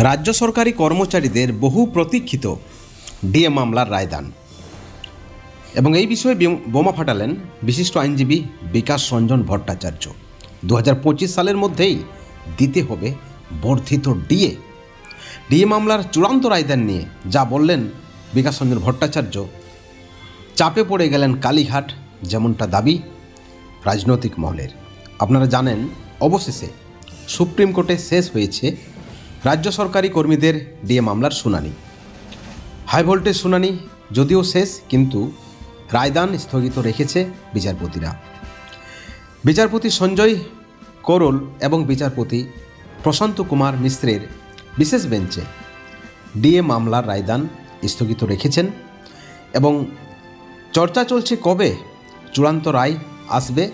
রাজ্য সরকারি কর্মচারীদের বহু প্রতীক্ষিত ডিএ মামলার রায়দান। এবং এই বিষয়ে বিম- ফাটালেন বিশিষ্ট আইনজীবী বিকাশ রঞ্জন ভট্টাচার্য। দু হাজার পঁচিশ সালের মধ্যেই দিতে হবে বর্ধিত ডিএ। ডিএ মামলার চূড়ান্ত রায়দান নিয়ে যা বললেন বিকাশ রঞ্জন ভট্টাচার্য, চাপে পড়ে গেলেন কালীঘাট যেমনটা দাবি রাজনৈতিক মহলের। আপনারা জানেন, অবশেষে সুপ্রিম কোর্টে শেষ হয়েছে রাজ্য সরকারি কর্মীদের ডিএ মামলার শুনানি। হাই ভোল্টেজ শুনানি যদিও শেষ, কিন্তু রায়দান স্থগিত রেখেছে বিচারপতিরা। বিচারপতি সঞ্জয় করল এবং বিচারপতি প্রশান্ত কুমার মিশ্রের বিশেষ বেঞ্চে ডিএ মামলার রায়দান স্থগিত রেখেছেন এবং চর্চা চলছে কবে? চূড়ান্ত রায় আসবে?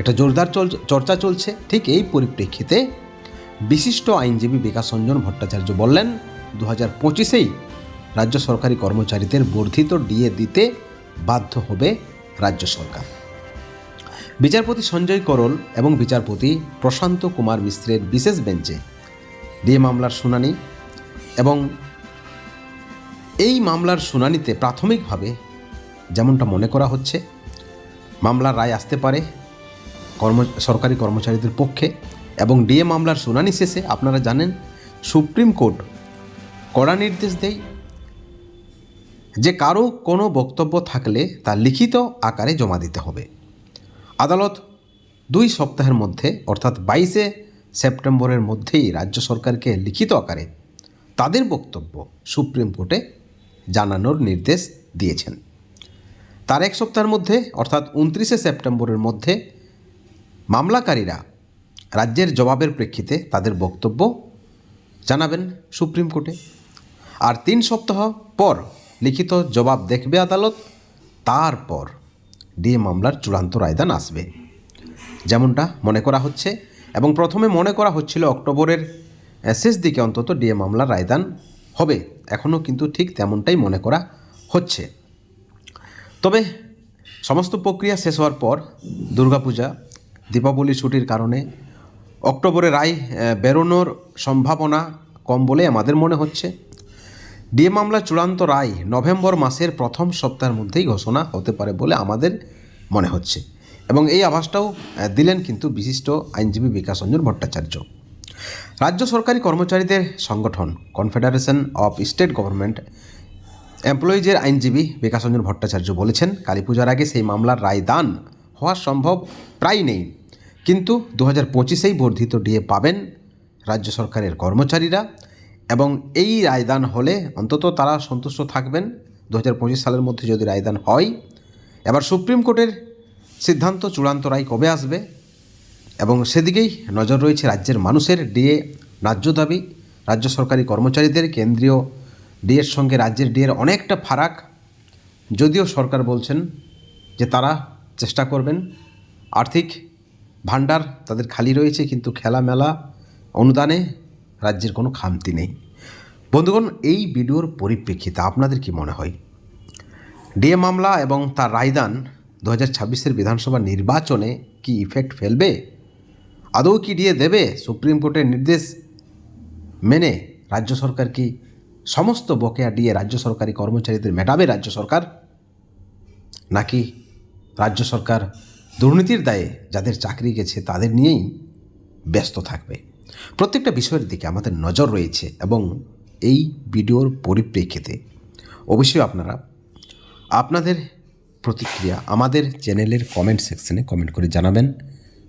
একটা জোরদার চর্চা চলছে। ঠিক এই পরিপ্রেক্ষিতে বিশিষ্ট আইনজীবী বিকাশ রঞ্জন ভট্টাচার্য বললেন দু হাজার পঁচিশেই রাজ্য সরকারি কর্মচারীদের বর্ধিত ডিএ দিতে বাধ্য হবে রাজ্য সরকার। বিচারপতি সঞ্জয় করল এবং বিচারপতি প্রশান্ত কুমার মিশ্রের বিশেষ বেঞ্চে ডিএ মামলার শুনানি এবং এই মামলার শুনানিতে প্রাথমিকভাবে যেমনটা মনে করা হচ্ছে, মামলার রায় আসতে পারে কর্ম, সরকারি কর্মচারীদের পক্ষে এবং ডিএ মামলার শুনানি শেষে আপনারা জানেন সুপ্রিম কোর্ট কড়া নির্দেশ দেয় যে কারও কোনো বক্তব্য থাকলে তা লিখিত আকারে জমা দিতে হবে। আদালত দুই সপ্তাহের মধ্যে, অর্থাৎ বাইশে সেপ্টেম্বরের মধ্যেই রাজ্য সরকারকে লিখিত আকারে তাদের বক্তব্য সুপ্রিম কোর্টে জানানোর নির্দেশ দিয়েছেন। তার এক সপ্তাহের মধ্যে, অর্থাৎ উনত্রিশে সেপ্টেম্বরের মধ্যে মামলাকারীরা রাজ্যের জবাবের প্রেক্ষিতে তাদের বক্তব্য জানাবেন সুপ্রিম কোর্টে। আর তিন সপ্তাহ পর লিখিত জবাব দেখবে আদালত, তারপর ডিএ মামলার চূড়ান্ত রায়দান আসবে। যেমনটা মনে করা হচ্ছে এবং প্রথমে মনে করা হচ্ছিল অক্টোবরের শেষ দিকে অন্তত ডিএ মামলার রায়দান হবে। এখনও কিন্তু ঠিক তেমনটাই মনে করা হচ্ছে। তবে সমস্ত প্রক্রিয়া শেষ হওয়ার পর দুর্গাপূজা, দীপাবলি ছুটির কারণে অক্টোবরে রায় বেরোনোর সম্ভাবনা কম বলে আমাদের মনে হচ্ছে। ডিএ মামলা চূড়ান্ত রায় নভেম্বর মাসের প্রথম সপ্তাহের মধ্যেই ঘোষণা হতে পারে বলে আমাদের মনে হচ্ছে। এবং এই আভাসটাও দিলেন কিন্তু বিশিষ্ট আইনজীবী বিকাশ রঞ্জন ভট্টাচার্য। রাজ্য সরকারি কর্মচারীদের সংগঠন কনফেডারেশন অফ স্টেট গভর্নমেন্ট এমপ্লয়িজের আইনজীবী বিকাশ রঞ্জন ভট্টাচার্য বলেছেন কালী পূজার আগে সেই মামলার রায় দান হওয়া সম্ভব প্রায় নেই। কিন্তু দু হাজার পঁচিশেই বর্ধিত ডিএ পাবেন রাজ্য সরকারের কর্মচারীরা এবং এই রায়দান হলে অন্তত তারা সন্তুষ্ট থাকবেন দু হাজার পঁচিশ সালের মধ্যে যদি রায়দান হয়। এবার সুপ্রিম কোর্টের সিদ্ধান্ত চূড়ান্ত রায় কবে আসবে এবং সেদিকেই নজর রয়েছে রাজ্যের মানুষের ডিএ ন্যায্য দাবি। রাজ্য সরকারি কর্মচারীদের কেন্দ্রীয় ডিএর সঙ্গে রাজ্যের ডিএর অনেকটা ফারাক। যদিও সরকার বলছেন যে তারা চেষ্টা করবেন আর্থিক ভাণ্ডার তাদের খালি রয়েছে, কিন্তু খেলা মেলা অনুদানে রাজ্যের কোনো খামতি নেই। বন্ধুগণ, এই ভিডিওর পরিপ্রেক্ষিতে আপনাদের কি মনে হয়? ডিএ মামলা এবং তার রায়দান দু হাজার ছাব্বিশের বিধানসভা নির্বাচনে কি ইফেক্ট ফেলবে? আদৌ কি ডিএ দেবে? সুপ্রিম কোর্টের নির্দেশ মেনে রাজ্য সরকার কি সমস্ত বকেয়া ডিএ রাজ্য সরকারি কর্মচারীদের মেটাবে রাজ্য সরকার? নাকি রাজ্য সরকার দুর্নীতির দায়ে যাদের চাকরি গেছে তাদের নিয়েই ব্যস্ত থাকবে। প্রত্যেকটা বিষয়ের দিকে আমাদের নজর রয়েছে এবং এই ভিডিওর পরিপ্রেক্ষিতে অবশ্যই আপনারা আপনাদের প্রতিক্রিয়া আমাদের চ্যানেলের কমেন্ট সেকশনে কমেন্ট করে জানাবেন।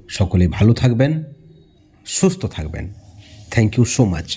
সকলে ভালো থাকবেন, সুস্থ থাকবেন। Thank you so much